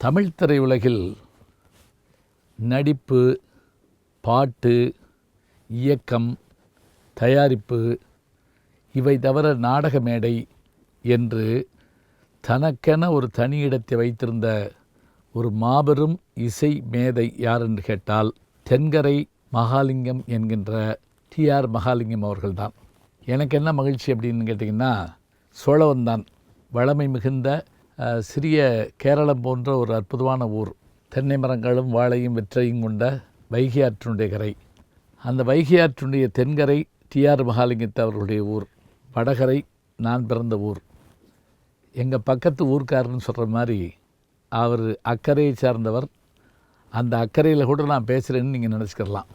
தமிழ் திரையுலகில் நடிப்பு பாட்டு இயக்கம் தயாரிப்பு இவை தவிர நாடக மேடை என்று தனக்கென ஒரு தனி இடத்தை வைத்திருந்த ஒரு மாபெரும் இசை மேதை யார் என்று கேட்டால் தென்கரை மகாலிங்கம் என்கின்ற டிஆர் மகாலிங்கம் அவர்கள்தான். எனக்கு என்ன மகிழ்ச்சி அப்படின்னு கேட்டிங்கன்னா சோழவன் தான் வளமை மிகுந்த சிறிய கேரளம் போன்ற ஒரு அற்புதமான ஊர். தென்னை மரங்களும் வாழையும் வெற்றையும் கொண்ட வைகை ஆற்றினுடைய கரை. அந்த வைகை ஆற்றினுடைய தென்கரை டிஆர் மகாலிங்கத்தை அவர்களுடைய ஊர். வடகரை நான் பிறந்த ஊர். எங்கள் பக்கத்து ஊர்க்காரன்னு சொல்கிற மாதிரி அவர் அக்கறையை சார்ந்தவர். அந்த அக்கறையில் கூட நான் பேசுகிறேன்னு நீங்கள் நினச்சிக்கிடலாம்.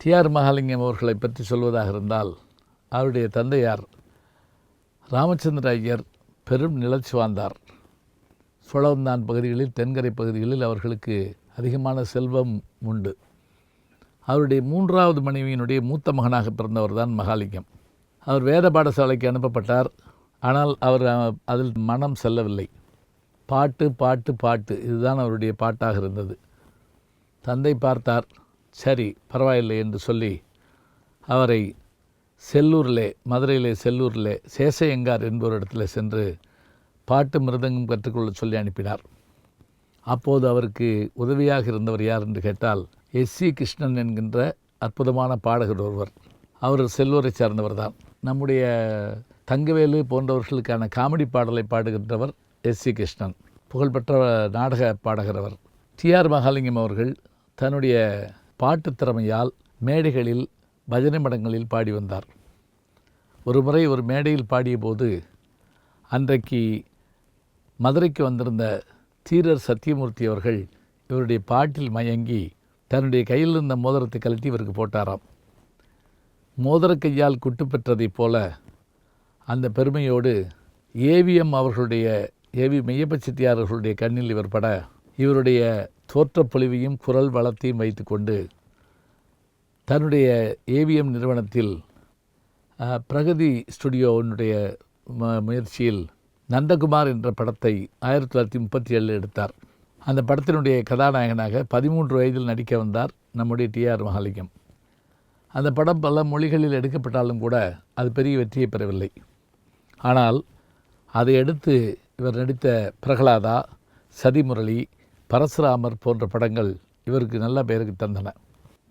டிஆர் மகாலிங்கம் அவர்களை பற்றி சொல்வதாக இருந்தால் அவருடைய தந்தையார் ராமச்சந்திர ஐயர் பெரும் நிலச்சி வாழ்ந்தார். சோழவந்தான் பகுதிகளில் தென்கரை பகுதிகளில் அவர்களுக்கு அதிகமான செல்வம் உண்டு. அவருடைய மூன்றாவது மனைவியினுடைய மூத்த மகனாக பிறந்தவர் தான் மகாலிங்கம். அவர் வேத பாடசாலைக்கு அனுப்பப்பட்டார். ஆனால் அவர் அதில் மனம் செல்லவில்லை. பாட்டு பாட்டு பாட்டு இதுதான் அவருடைய பாட்டாக இருந்தது. தந்தை பார்த்தார். சரி பரவாயில்லை என்று சொல்லி அவரை செல்லூரிலே மதுரையிலே செல்லூரிலே சேசையங்கார் என்பவரிடத்தில் சென்று பாட்டு மிருதங்கம் கற்றுக்கொள்ள சொல்லி அனுப்பினார். அப்போது அவருக்கு உதவியாக இருந்தவர் யார் என்று கேட்டால் எஸ். சி. கிருஷ்ணன் என்கின்ற அற்புதமான பாடகர் ஒருவர். அவர் செல்லூரை சார்ந்தவர் தான். நம்முடைய தங்கவேலு போன்றவர்களுக்கான காமெடி பாடலை பாடுகின்றவர் எஸ். சி. கிருஷ்ணன். புகழ்பெற்ற நாடக பாடகர் அவர். டிஆர் மகாலிங்கம் அவர்கள் தன்னுடைய பாட்டுத் திறமையால் மேடைகளில் பஜனை மடங்களில் பாடி வந்தார். ஒரு முறை ஒரு மேடையில் பாடியபோது அன்றைக்கு மதுரைக்கு வந்திருந்த தீரர் சத்தியமூர்த்தி அவர்கள் இவருடைய பாட்டில் மயங்கி தன்னுடைய கையில் இருந்த மோதிரத்தை கழட்டி இவருக்கு போட்டாராம். மோதிர கையால் குட்டு பெற்றதைப் போல அந்த பெருமையோடு ஏவிஎம் அவர்களுடைய ஏவி மெய்யப்ப செட்டியார் அவர்களுடைய கண்ணில் இவர் பட இவருடைய தோற்றப்பொழிவையும் குரல் வளத்தையும் வைத்துக்கொண்டு தன்னுடைய ஏவிஎம் நிறுவனத்தில் பிரகதி ஸ்டுடியோனுடைய முயற்சியில் நந்தகுமார் என்ற படத்தை ஆயிரத்தி தொள்ளாயிரத்தி முப்பத்தி ஏழில் எடுத்தார். அந்த படத்தினுடைய கதாநாயகனாக பதிமூன்று வயதில் நடிக்க வந்தார் நம்முடைய டிஆர் மகாலிங்கம். அந்த படம் பல மொழிகளில் எடுக்கப்பட்டாலும் கூட அது பெரிய வெற்றியை பெறவில்லை. ஆனால் அதை எடுத்து இவர் நடித்த பிரகலாதா சதிமுரளி பரசுராமர் போன்ற படங்கள் இவருக்கு நல்ல பெயருக்கு தந்தன.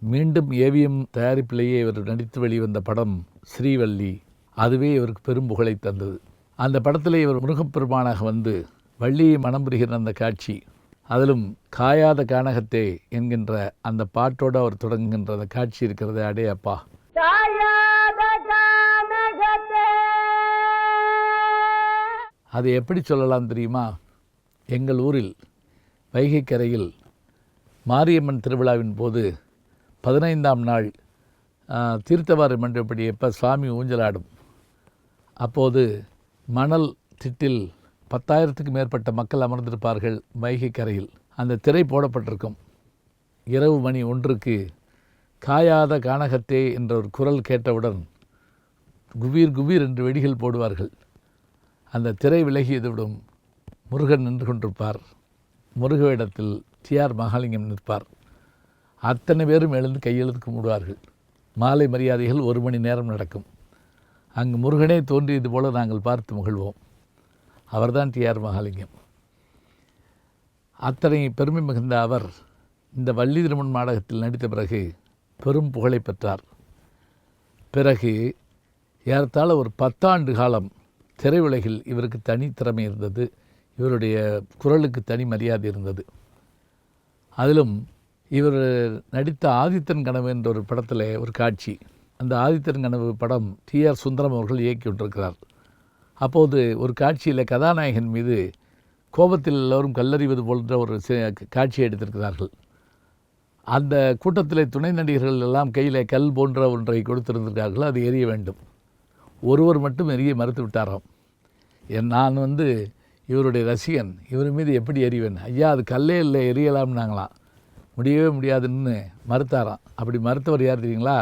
மீண்டும் ஏவிஎம் தயாரிப்பிலேயே இவர் நடித்து வெளிவந்த படம் ஸ்ரீவள்ளி அதுவே இவருக்கு பெரும் புகழை தந்தது. அந்த படத்திலே இவர் முருகப்பெருமானாக வந்து வள்ளியை மனம் புரிகிற அந்த காட்சி அதிலும் காயாத கானகத்தே என்கின்ற அந்த பாட்டோடு அவர் தொடங்குகின்ற அந்த காட்சி இருக்கிறது அடே அப்பா. அதை எப்படி சொல்லலாம் தெரியுமா? எங்கள் ஊரில் வைகைக் கரையில் மாரியம்மன் திருவிழாவின் போது பதினைந்தாம் நாள் தீர்த்தவாரி மண்டபடி எப்போ சுவாமி ஊஞ்சலாடும்? அப்போது மணல் திட்டில் பத்தாயிரத்துக்கு மேற்பட்ட மக்கள் அமர்ந்திருப்பார்கள் வைகை கரையில். அந்த திரை போடப்பட்டிருக்கும். இரவு மணி ஒன்றுக்கு காயாத கானகத்தே என்ற ஒரு குரல் கேட்டவுடன் குபீர் குபீர் என்று வெடிகள் போடுவார்கள். அந்த திரை விலகியதுவிடும் முருகன் நின்று கொண்டிருப்பார். முருகவிடத்தில் டிஆர் மகாலிங்கம் நிற்பார். அத்தனை பேரும் எழுந்து கையெழுத்து கும்பிடுவார்கள் மாலை மரியாதைகள் ஒரு மணி நேரம் நடக்கும். அங்கு முருகனே தோன்றியது போல நாங்கள் பார்த்து மகிழ்வோம். அவர்தான் டிஆர் மகாலிங்கம். அத்தனை பெருமை மிகுந்த அவர் இந்த வள்ளி திருமண் நாடகத்தில் நடித்த பிறகு பெரும் புகழை பெற்றார். பிறகு ஏறத்தாழ ஒரு பத்தாண்டு காலம் திரையுலகில் இவருக்கு தனி திறமை இருந்தது. இவருடைய குரலுக்கு தனி மரியாதை இருந்தது. அதிலும் இவர் நடித்த ஆதித்தன் கனவு என்ற ஒரு படத்தில் ஒரு காட்சி. அந்த ஆதித்தன் கனவு படம் டிஆர் சுந்தரம் அவர்கள் இயக்கி கொண்டிருக்கிறார். அப்போது ஒரு காட்சியில் கதாநாயகன் மீது கோபத்தில் எல்லோரும் கல்லறிவது போன்ற ஒரு காட்சியை எடுத்திருக்கிறார்கள். அந்த கூட்டத்தில் துணை நடிகர்கள் எல்லாம் கையில் கல் போன்ற ஒன்றை கொடுத்திருந்திருக்கார்கள் அது எரிய வேண்டும். ஒருவர் மட்டும் எரிய மறுத்து விட்டாராம் என் நான் வந்து இவருடைய ரசிகன். இவர் மீது எப்படி எறிவேன் ஐயா அது கல்லே இல்லை எரியலாம்னாங்களாம் முடியவே முடியாதுன்னு மறுத்தாராம். அப்படி மறுத்தவர் யார் தெரியுங்களா?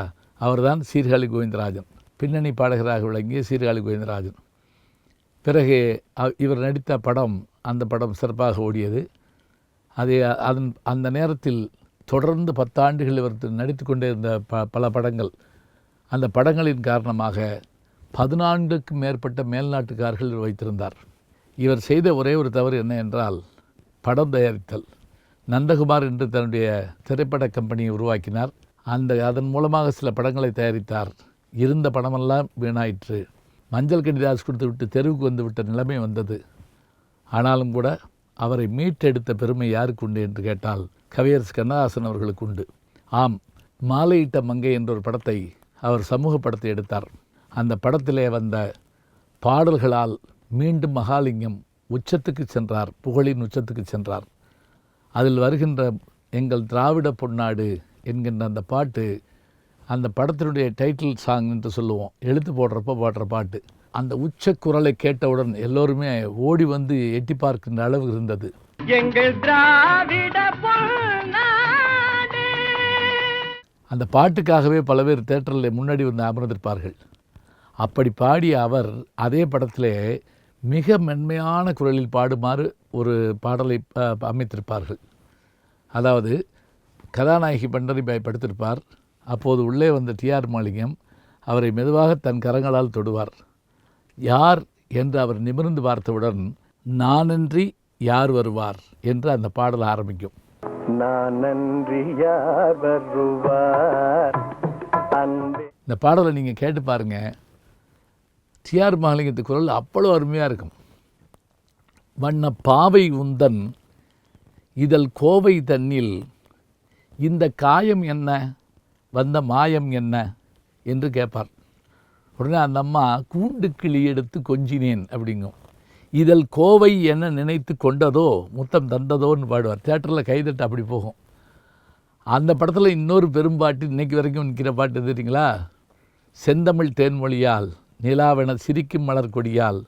அவர்தான் சீர்காழி கோவிந்தராஜன். பின்னணி பாடகராக விளங்கிய சீர்காழி கோவிந்தராஜன். பிறகு இவர் நடித்த படம் அந்த படம் சிறப்பாக ஓடியது. அது அதன் அந்த நேரத்தில் தொடர்ந்து பத்தாண்டுகள் இவர் நடித்து கொண்டே இருந்த ப பல படங்கள். அந்த படங்களின் காரணமாக பதினான்குக்கும் மேற்பட்ட மேல்நாட்டுக்காரர்கள் வைத்திருந்தார். இவர் செய்த ஒரே ஒரு தவறு என்ன என்றால் படம் தயாரித்தல். நந்தகுமார் என்று தன்னுடைய திரைப்பட கம்பெனியை உருவாக்கினார். அந்த அதன் மூலமாக சில படங்களை தயாரித்தார். இருந்த படமெல்லாம் வீணாயிற்று. மஞ்சள் கண்டிதாஸ் கொடுத்து விட்டு தெருவுக்கு வந்து விட்ட நிலைமை வந்தது. ஆனாலும் கூட அவரை மீட்டெடுத்த பெருமை யாருக்கு உண்டு என்று கேட்டால் கவியரசு கண்ணதாசன் அவர்களுக்கு உண்டு. ஆம் மாலையிட்ட மங்கை என்ற ஒரு படத்தை அவர் சமூக படத்தை எடுத்தார். அந்த படத்திலே வந்த பாடல்களால் மீண்டும் மகாலிங்கம் உச்சத்துக்கு சென்றார் புகழின் உச்சத்துக்கு சென்றார். அதில் வருகின்ற எங்கள் திராவிட பொன்னாடு என்கின்ற அந்த பாட்டு அந்த படத்தினுடைய டைட்டில் சாங் என்று சொல்லுவோம். எழுத்து போடுறப்ப பாடுற பாட்டு. அந்த உச்ச குரலை கேட்டவுடன் எல்லோருமே ஓடி வந்து எட்டி பார்க்கின்ற அளவு இருந்தது. எங்கள் திராவிட அந்த பாட்டுக்காகவே பல பேர் தேட்டரில் முன்னாடி வந்து அமர்ந்திருப்பார்கள். அப்படி பாடிய அவர் அதே படத்திலே மிக மென்மையான குரலில் பாடுமாறு ஒரு பாடலை அமைத்திருப்பார்கள். அதாவது கதாநாயகி பண்டரிபாய் படுத்திருப்பார். அப்போது உள்ளே வந்த டிஆர் மாலிங்கம் அவரை மெதுவாக தன் கரங்களால் தொடுவார். யார் என்று அவர் நிமிர்ந்து பார்த்தவுடன் நானன்றி யார் வருவார்? என்று அந்த பாடல் ஆரம்பிக்கும். நான் நன்றி யார் வருவார்? இந்த பாடலை நீங்கள் கேட்டு பாருங்க. டிஆர் மகாலிங்கத்து குரல் அவ்வளோ அருமையாக இருக்கும். வண்ண பாவை உந்தன் இதழ் கோவை தன்னில் இந்த காயம் என்ன வந்த மாயம் என்ன என்று கேட்பார் உடனே அந்த அம்மா கூண்டு கிளி எடுத்து கொஞ்சினேன் அப்படிங்கும். இதழ் கோவை என்ன நினைத்து கொண்டதோ முத்தம் தந்ததோன்னு பாடுவார். தேட்டரில் கைதட்டு அப்படி போகும். அந்த படத்தில் இன்னொரு பெரும்பாட்டு இன்றைக்கு வரைக்கும் நிற்கிற பாட்டு தெரியுங்களா? செந்தமிழ் தேன்மொழியால் நிலாவென சிரிக்கும் மலர் கொடியால்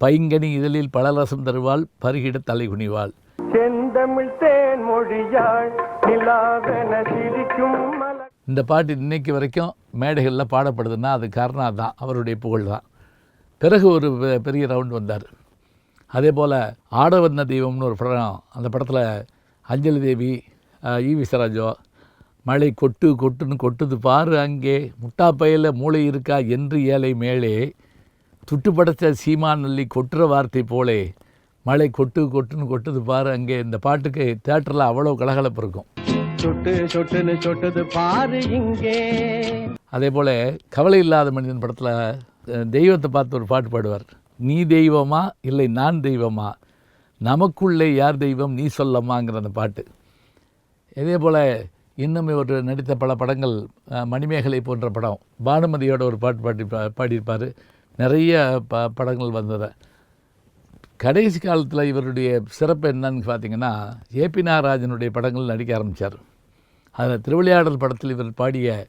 பைங்கனி இதழில் பழரசம் தருவாள் பருகிட தலை குனிவாள். செந்தமிழ் தேன் மொழியாள் நிலாவென சிரிக்கும் மலர். இந்த பாட்டு இன்னைக்கு வரைக்கும் மேடைகளில் பாடப்படுதுன்னா அது காரணம் அதான் அவருடைய புகழ் தான் பிறகு ஒரு பெரிய ரவுண்ட் வந்தார். அதே போல் ஆட வந்த தெய்வம்னு ஒரு படம் அந்த படத்தில் அஞ்சலி தேவி ஈ. விசராஜோ மழை கொட்டு கொட்டுன்னு கொட்டுது பாரு அங்கே. முட்டாப்பையில் மூளை இருக்கா என்று ஏழை மேலே. துட்டு படைச்ச சீமான் நல்லி கொட்டுற வார்த்தை போலே. மழை கொட்டு கொட்டுன்னு கொட்டுது பாரு அங்கே. இந்த பாட்டுக்கு தேட்டரில் அவ்வளோ கலகலப்பு இருக்கும். சொட்டு சொட்டுன்னு சொட்டுது பாரு இங்கே. அதே போல் கவலை இல்லாத மனிதன் படத்தில் தெய்வத்தை பார்த்து ஒரு பாட்டு பாடுவார். நீ தெய்வமா? இல்லை நான் தெய்வமா? நமக்குள்ளே யார் தெய்வம்? நீ சொல்லம்மாங்கிற அந்த பாட்டு. இதே போல் இன்னும் இவர் நடித்த பல படங்கள் மணிமேகலை போன்ற படம். பானுமதியோட ஒரு பாட்டு பாடி பாடியிருப்பார். நிறைய ப படங்கள் வந்தது. கடைசி காலத்தில் இவருடைய சிறப்பு என்னன்னு பார்த்தீங்கன்னா ஏபி நாகராஜனுடைய படங்கள் நடிக்க ஆரம்பித்தார் அதில் திருவிளையாடல் படத்தில் இவர் பாடிய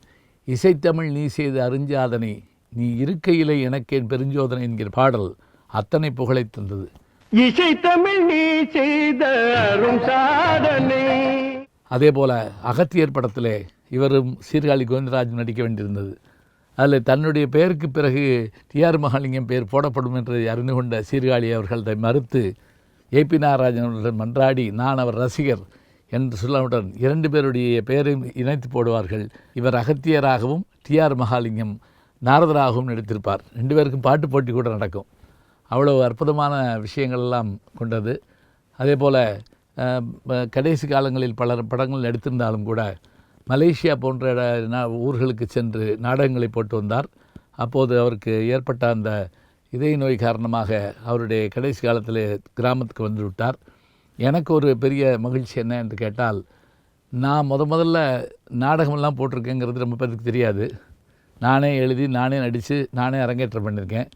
இசைத்தமிழ் நீ செய்த அறிஞ்சாதனை நீ இருக்கையிலே எனக்கேன் பெருஞ்சோதனை என்கிற பாடல் அத்தனை புகழை தந்தது. இசை தமிழ் நீ செய்த அரும் சாதனை. அதே போல் அகத்தியர் படத்திலே இவரும் சீர்காழி கோவிந்தராஜ் நடிக்க வேண்டியிருந்தது. அதில் தன்னுடைய பெயருக்கு பிறகு டிஆர் மகாலிங்கம் பெயர் போடப்படும் என்று அறிந்து கொண்ட சீர்காழி அவர்கள் மறுத்து ஏபி நாகராஜன் அவர்களுடன் மன்றாடி நான் அவர் ரசிகர் என்று சொல்லவுடன் இரண்டு பேருடைய பெயரையும் இணைத்து போடுவார்கள். இவர் அகத்தியராகவும் டிஆர் மகாலிங்கம் நாரதராகவும் நடித்திருப்பார். ரெண்டு பேருக்கும் பாட்டு போட்டி கூட நடக்கும். அவ்வளவு அற்புதமான விஷயங்கள் எல்லாம் கொண்டது. அதே போல் கடைசி காலங்களில் பல படங்கள் நடித்திருந்தாலும் கூட மலேசியா போன்ற ஊர்களுக்கு சென்று நாடகங்களை போட்டு வந்தார். அப்போது அவருக்கு ஏற்பட்ட அந்த இதய நோய் காரணமாக அவருடைய கடைசி காலத்தில் கிராமத்துக்கு வந்து விட்டார். எனக்கு ஒரு பெரிய மகிழ்ச்சி என்ன என்று கேட்டால் நான் முத முதல்ல நாடகமெல்லாம் போட்டிருக்கேங்கிறது ரொம்ப பேருக்கு தெரியாது. நானே எழுதி நானே நடித்து நானே அரங்கேற்றம் பண்ணியிருக்கேன்.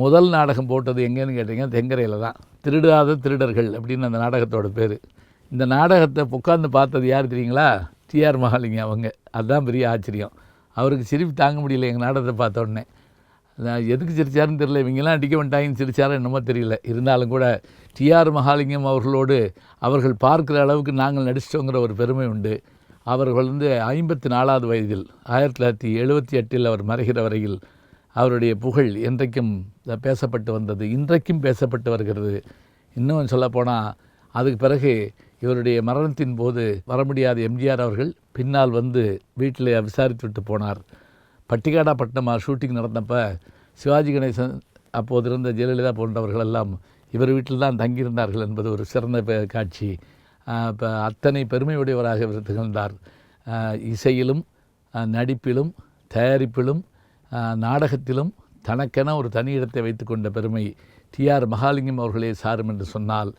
முதல் நாடகம் போட்டது எங்கேன்னு கேட்டிங்கன்னா தெங்கரையில் தான். திருடாத திருடர்கள் அப்படின்னு அந்த நாடகத்தோட பேர். இந்த நாடகத்தை உட்காந்து பார்த்தது யார் தெரியுங்களா? டிஆர் மகாலிங்கம் அவங்க. அதுதான் பெரிய ஆச்சரியம். அவருக்கு சிரிப்பு தாங்க முடியல எங்கள் நாடகத்தை பார்த்த உடனே. நான் எதுக்கு சிரிச்சாருன்னு தெரியல இவங்கெல்லாம் அடிக்க வேண்டாங்கன்னு சிரிச்சாரோ என்னமோ தெரியல. இருந்தாலும் கூட டிஆர் மகாலிங்கம் அவர்களோடு அவர்கள் பார்க்குற அளவுக்கு நாங்கள் நடிச்சிட்டோங்கிற ஒரு பெருமை உண்டு. அவர்கள் வந்து ஐம்பத்தி நாலாவது வயதில் ஆயிரத்தி தொள்ளாயிரத்தி எழுபத்தி எட்டில் அவர் மறைகிற வரையில் அவருடைய புகழ் என்றைக்கும் பேசப்பட்டு வந்தது இன்றைக்கும் பேசப்பட்டு வருகிறது. இன்னும் சொல்லப்போனால் அதுக்கு பிறகு இவருடைய மரணத்தின் போது வர முடியாத எம்ஜிஆர் அவர்கள் பின்னால் வந்து வீட்டில் விசாரித்து விட்டு போனார். பட்டிக்காடாப்பட்டினமா ஷூட்டிங் நடந்தப்போ சிவாஜி கணேசன் அப்போது இருந்த ஜெயலலிதா போன்றவர்கள் எல்லாம் இவர் வீட்டில் தான் தங்கியிருந்தார்கள் என்பது ஒரு சிறந்த காட்சி. இப்போ அத்தனை பெருமையுடையவராக இவர் திகழ்ந்தார். இசையிலும் நடிப்பிலும் தயாரிப்பிலும் நாடகத்திலும் தனக்கென ஒரு தனி இடத்தை வைத்துக்கொண்ட பெருமை டிஆர் மகாலிங்கம் அவர்களே சாரும் என்று சொன்னால்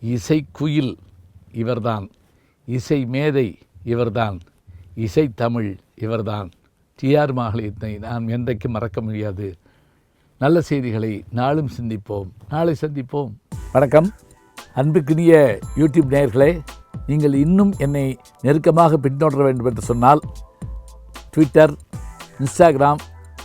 இசை குயில் இவர்தான் இசை மேதை இவர்தான் இசை தமிழ் இவர்தான். டிஆர் மகாலயத்தை நாம் என்றைக்கும் மறக்க முடியாது. நல்ல செய்திகளை நாளும் சிந்திப்போம். நாளை சந்திப்போம். வணக்கம். அன்புக்குரிய யூடியூப் நேயர்களே நீங்கள் இன்னும் என்னை நெருக்கமாக பின்தொடர வேண்டும் என்று சொன்னால் ட்விட்டர் இன்ஸ்டாகிராம்